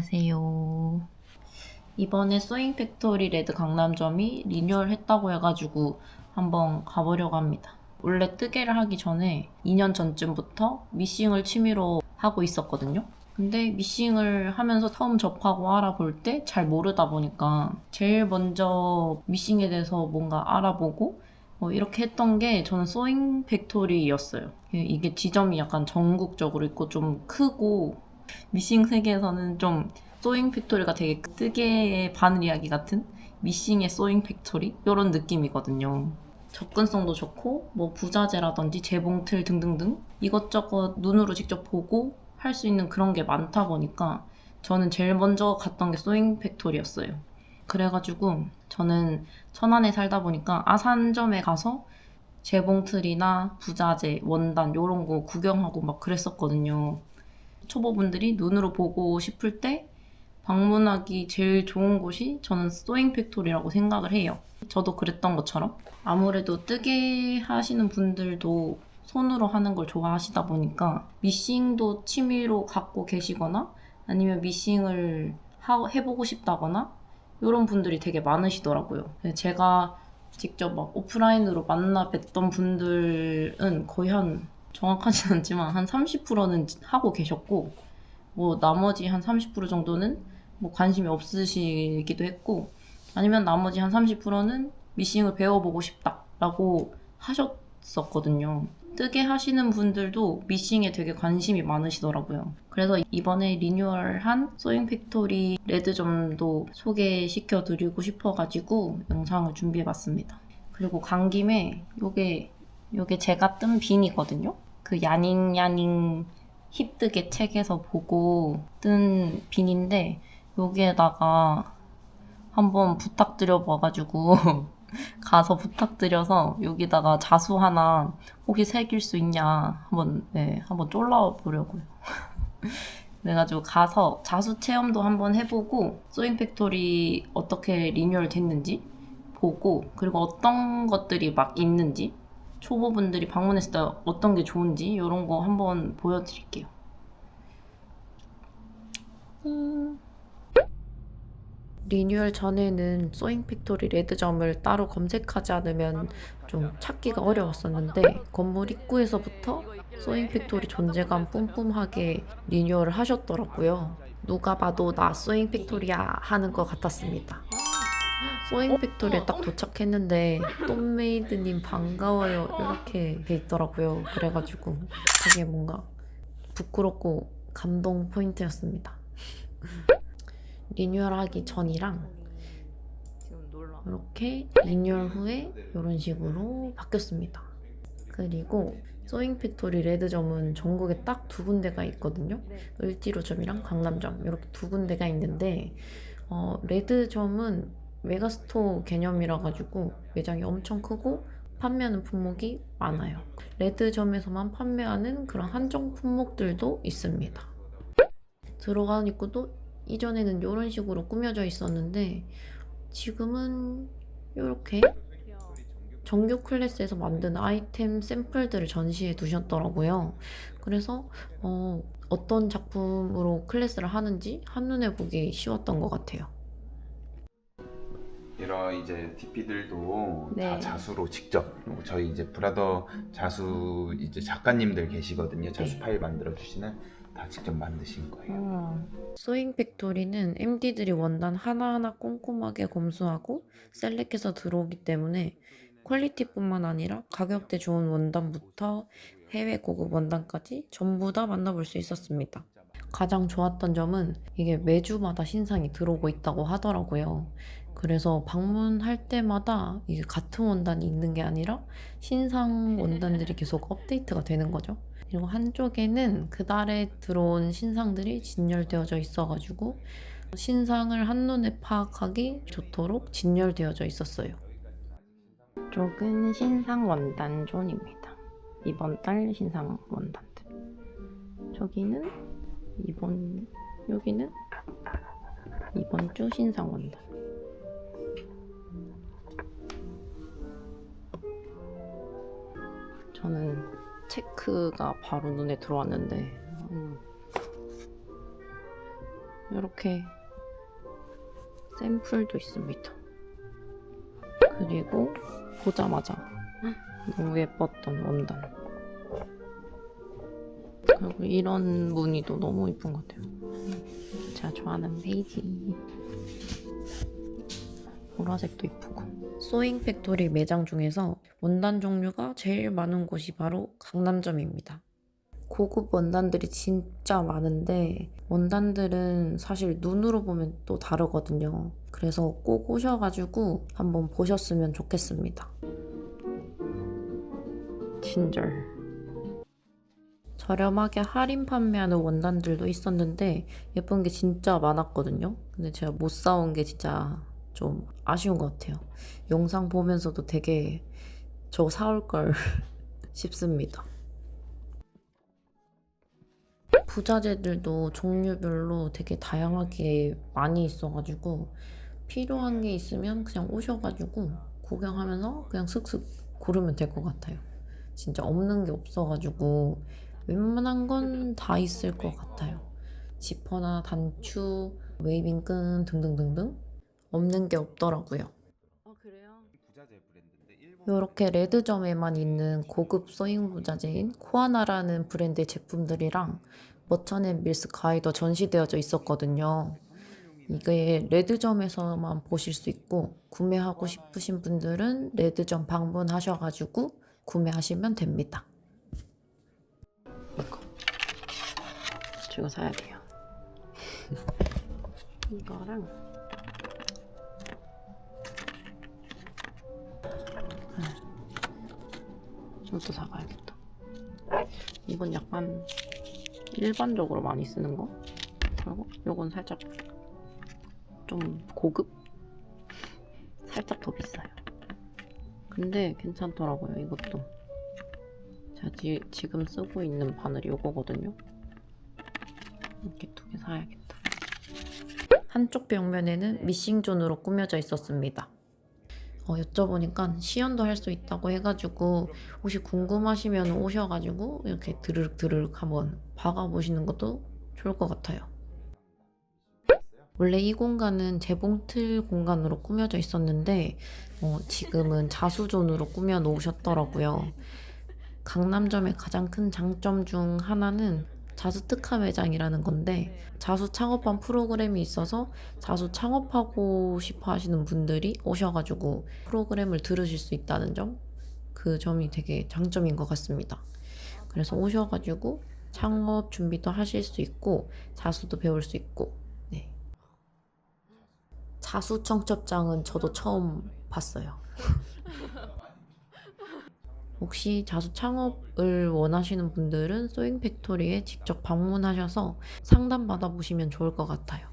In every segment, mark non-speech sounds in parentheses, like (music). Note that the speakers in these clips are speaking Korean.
안녕하세요. 이번에 소잉 팩토리 레드 강남점이 리뉴얼 했다고 해가지고 한번 가보려고 합니다. 원래 뜨개를 하기 전에 2년 전쯤부터 미싱을 취미로 하고 있었거든요. 근데 미싱을 하면서 처음 접하고 알아볼 때 잘 모르다 보니까 제일 먼저 미싱에 대해서 뭔가 알아보고 뭐 이렇게 했던 게 저는 소잉 팩토리였어요. 이게 지점이 약간 전국적으로 있고 좀 크고 미싱 세계에서는 좀 소잉 팩토리가 되게 뜨개의 바늘 이야기 같은 미싱의 소잉 팩토리 이런 느낌이거든요. 접근성도 좋고 뭐 부자재라든지 재봉틀 등등등 이것저것 눈으로 직접 보고 할 수 있는 그런 게 많다 보니까 저는 제일 먼저 갔던 게 소잉 팩토리였어요. 그래가지고 저는 천안에 살다 보니까 아산점에 가서 재봉틀이나 부자재, 원단 이런 거 구경하고 막 그랬었거든요. 초보분들이 눈으로 보고 싶을 때 방문하기 제일 좋은 곳이 저는 소잉 팩토리라고 생각을 해요. 저도 그랬던 것처럼 아무래도 뜨개 하시는 분들도 손으로 하는 걸 좋아하시다 보니까 미싱도 취미로 갖고 계시거나 아니면 미싱을 하- 해보고 싶다거나 이런 분들이 되게 많으시더라고요. 제가 직접 막 오프라인으로 만나 뵀던 분들은 거의 한 정확하진 않지만 한 30%는 하고 계셨고 뭐 나머지 한 30% 정도는 뭐 관심이 없으시기도 했고 아니면 나머지 한 30%는 미싱을 배워보고 싶다라고 하셨었거든요. 뜨개 하시는 분들도 미싱에 되게 관심이 많으시더라고요. 그래서 이번에 리뉴얼한 소잉 팩토리 레드점도 소개시켜 드리고 싶어가지고 영상을 준비해 봤습니다. 그리고 간 김에 요게 요게 제가 뜬 빈이거든요. 그 야닝 야닝 힙뜨개 책에서 보고 뜬 빈인데 여기에다가 한번 부탁드려 봐가지고 (laughs) 가서 부탁드려서 여기다가 자수 하나 혹시 새길 수 있냐 한번 네 한번 쫄라 보려고요. (laughs) 그래가지고 가서 자수 체험도 한번 해보고 소잉 팩토리 어떻게 리뉴얼 됐는지 보고 그리고 어떤 것들이 막 있는지 초보분들이 방문했을 때 어떤 게 좋은지 이런 거 한번 보여드릴게요. 음. 리뉴얼 전에는 소잉 팩토리 레드점을 따로 검색하지 않으면 좀 찾기가 어려웠었는데 건물 입구에서부터 소잉 팩토리 존재감 뿜뿜하게 리뉴얼을 하셨더라고요. 누가 봐도 나 소잉 팩토리야 하는 것 같았습니다. 소잉 팩토리에 딱 도착했는데 똥메이드님 반가워요 이렇게 돼 있더라고요. 그래가지고 되게 뭔가 부끄럽고 감동 포인트였습니다. 리뉴얼하기 전이랑 이렇게 리뉴얼 후에 이런 식으로 바뀌었습니다. 그리고 소잉 팩토리 레드점은 전국에 딱 두 군데가 있거든요. 을지로점이랑 강남점 이렇게 두 군데가 있는데 어, 레드점은 메가스토어 개념이라 가지고 매장이 엄청 크고 판매하는 품목이 많아요. 레드점에서만 판매하는 그런 한정 품목들도 있습니다. 들어가는 입구도 이전에는 이런 식으로 꾸며져 있었는데 지금은 이렇게 정규 클래스에서 만든 아이템 샘플들을 전시해 두셨더라고요. 그래서 어, 어떤 작품으로 클래스를 하는지 한눈에 보기 쉬웠던 것 같아요. 이런 이제 DP들도 네. 다 자수로 직접 그리고 저희 이제 브라더 자수 이제 작가님들 계시거든요. 자수 네. 파일 만들어 주시는 다 직접 만드신 거예요. 소잉 팩토리는 MD들이 원단 하나하나 꼼꼼하게 검수하고 셀렉해서 들어오기 때문에 퀄리티뿐만 아니라 가격대 좋은 원단부터 해외 고급 원단까지 전부 다 만나볼 수 있었습니다. 가장 좋았던 점은 이게 매주마다 신상이 들어오고 있다고 하더라고요. 그래서 방문할 때마다 이게 같은 원단이 있는 게 아니라 신상 원단들이 계속 업데이트가 되는 거죠. 그리고 한쪽에는 그달에 들어온 신상들이 진열되어져 있어가지고 신상을 한눈에 파악하기 좋도록 진열되어져 있었어요. 이쪽은 신상 원단 존입니다. 이번 달 신상 원단들. 저기는 이번 여기는 이번 주 신상 원단. 저는 체크가 바로 눈에 들어왔는데 음, 이렇게 샘플도 있습니다. 그리고 보자마자 너무 예뻤던 원단. 그리고 이런 무늬도 너무 예쁜 것 같아요. 제가 좋아하는 베이지. 보라색도 이쁘고. 소잉 팩토리 매장 중에서 원단 종류가 제일 많은 곳이 바로 강남점입니다. 고급 원단들이 진짜 많은데 원단들은 사실 눈으로 보면 또 다르거든요. 그래서 꼭 오셔가지고 한번 보셨으면 좋겠습니다. 친절. 저렴하게 할인 판매하는 원단들도 있었는데 예쁜 게 진짜 많았거든요. 근데 제가 못 사온 게 진짜 좀 아쉬운 것 같아요. 영상 보면서도 되게 저거 사올 걸 (laughs) 싶습니다. 부자재들도 종류별로 되게 다양하게 많이 있어가지고 필요한 게 있으면 그냥 오셔가지고 구경하면서 그냥 슥슥 고르면 될 것 같아요. 진짜 없는 게 없어가지고 웬만한 건 다 있을 것 같아요. 지퍼나 단추, 웨이빙끈 등등등등 없는 게 없더라고요. 아 그래요? 부자재 브랜드인데 일본 이렇게 레드점에만 있는 고급 소잉 부자재인 코아나라는 브랜드의 제품들이랑 머천앤 밀스 가이더 전시되어져 있었거든요. 이게 레드점에서만 보실 수 있고 구매하고 싶으신 분들은 레드점 방문하셔가지고 구매하시면 됩니다. 이거 이거 사야 돼요. (laughs) 이거랑 이것도 사가야겠다. 이건 약간 일반적으로 많이 쓰는 거. 그리고 요건 살짝 좀 고급? 살짝 더 비싸요. 근데 괜찮더라고요, 이것도. 제가 지, 지금 쓰고 있는 바늘이 요거거든요. 이렇게 두 개 사야겠다. 한쪽 벽면에는 미싱존으로 꾸며져 있었습니다. 어, 여쭤보니까 시연도 할 수 있다고 해가지고 혹시 궁금하시면 오셔가지고 이렇게 드르륵 드르륵 한번 박아보시는 것도 좋을 것 같아요. 원래 이 공간은 재봉틀 공간으로 꾸며져 있었는데 어, 지금은 자수존으로 꾸며 놓으셨더라고요. 강남점의 가장 큰 장점 중 하나는 자수 특화 매장이라는 건데 자수 창업한 프로그램이 있어서 자수 창업하고 싶어 하시는 분들이 오셔가지고 프로그램을 들으실 수 있다는 점, 그 점이 되게 장점인 것 같습니다. 그래서 오셔가지고 창업 준비도 하실 수 있고 자수도 배울 수 있고, 네. 자수 청첩장은 저도 처음 봤어요. (laughs) 혹시 자수 창업을 원하시는 분들은 소잉 팩토리에 직접 방문하셔서 상담 받아보시면 좋을 것 같아요.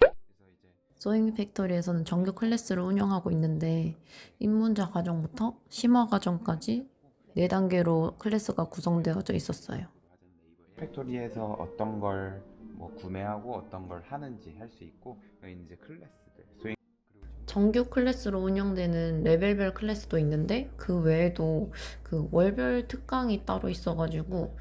이제 소잉 팩토리에서는 정규 클래스를 운영하고 있는데 입문자 과정부터 심화 과정까지 4단계로 클래스가 구성되어져 있었어요. 팩토리에서 어떤 걸 뭐 구매하고 어떤 걸 하는지 할 수 있고 이제 클래스들 소잉 정규 클래스로 운영되는 레벨별 클래스도 있는데 그 외에도 그 월별 특강이 따로 있어가지고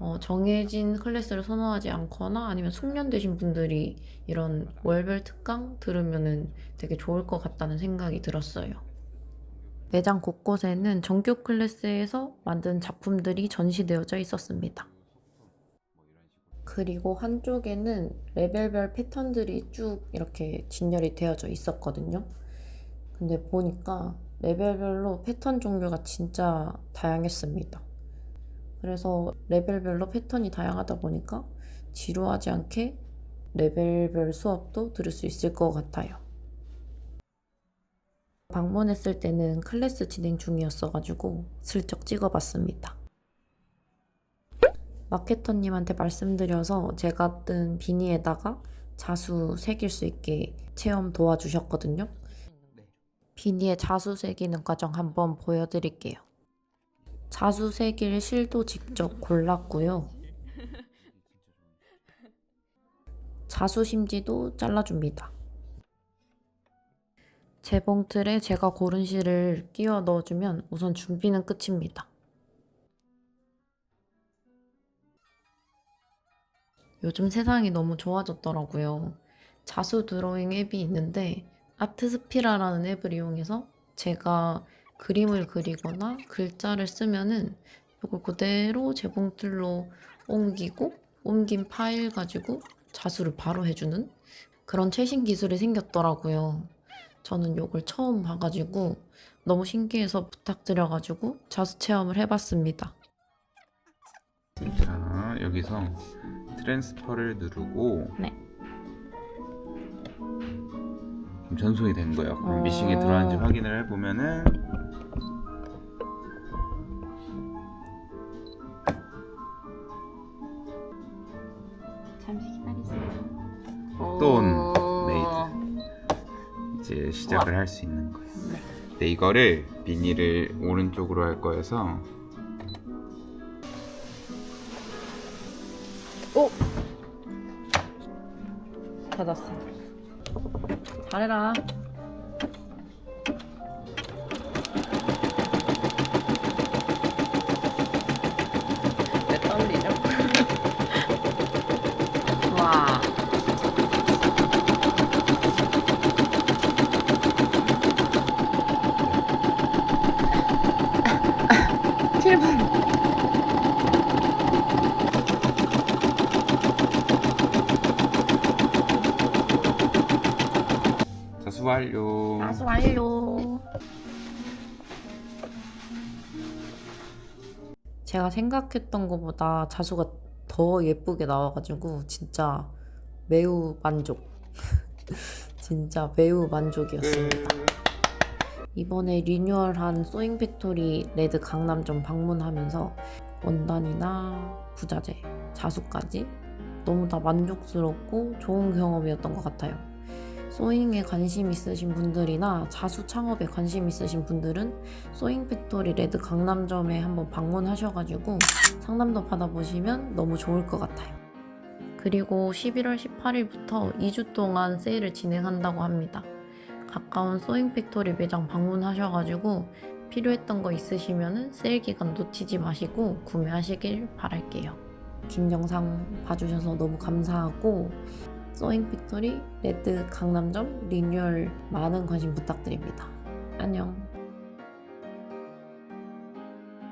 어, 정해진 클래스를 선호하지 않거나 아니면 숙련되신 분들이 이런 월별 특강 들으면은 되게 좋을 것 같다는 생각이 들었어요. 매장 곳곳에는 정규 클래스에서 만든 작품들이 전시되어져 있었습니다. 그리고 한쪽에는 레벨별 패턴들이 쭉 이렇게 진열이 되어져 있었거든요. 근데 보니까 레벨별로 패턴 종류가 진짜 다양했습니다. 그래서 레벨별로 패턴이 다양하다 보니까 지루하지 않게 레벨별 수업도 들을 수 있을 것 같아요. 방문했을 때는 클래스 진행 중이었어가지고 슬쩍 찍어봤습니다. 마케터님한테 말씀드려서 제가 뜬 비니에다가 자수 새길 수 있게 체험 도와주셨거든요. 비니에 자수 새기는 과정 한번 보여드릴게요. 자수 새길 실도 직접 골랐고요. 자수 심지도 잘라줍니다. 재봉틀에 제가 고른 실을 끼워 넣어주면 우선 준비는 끝입니다. 요즘 세상이 너무 좋아졌더라고요. 자수 드로잉 앱이 있는데 아트스피라라는 앱을 이용해서 제가 그림을 그리거나 글자를 쓰면은 이걸 그대로 재봉틀로 옮기고 옮긴 파일 가지고 자수를 바로 해주는 그런 최신 기술이 생겼더라고요. 저는 이걸 처음 봐가지고 너무 신기해서 부탁드려가지고 자수 체험을 해봤습니다. 자 여기서 트랜스퍼를 누르고 네. 그럼 전송이 된 거예요. 그럼 어. 미싱이 들어왔는지 확인을 해보면은 잠시 기다리세요. 돈 이제 시작을 할 수 있는 거예요. 네. 근데 이거를 비닐을 오른쪽으로 할 거여서 잘해라. 왜 떨리죠? 와. 칠분 자수 완료. 다수 완료. 제가 생각했던 것보다 자수가 더 예쁘게 나와가지고 진짜 매우 만족. (laughs) 진짜 매우 만족이었습니다. 끝. 이번에 리뉴얼한 소잉 팩토리 레드 강남점 방문하면서 원단이나 부자재, 자수까지 너무 다 만족스럽고 좋은 경험이었던 것 같아요. 소잉에 관심 있으신 분들이나 자수 창업에 관심 있으신 분들은 소잉 팩토리 레드 강남점에 한번 방문하셔가지고 상담도 받아보시면 너무 좋을 것 같아요. 그리고 11월 18일부터 2주 동안 세일을 진행한다고 합니다. 가까운 소잉 팩토리 매장 방문하셔가지고 필요했던 거 있으시면 세일 기간 놓치지 마시고 구매하시길 바랄게요. 긴 영상 봐주셔서 너무 감사하고 소잉 팩토리 레드 강남점 리뉴얼 많은 관심 부탁드립니다. 안녕.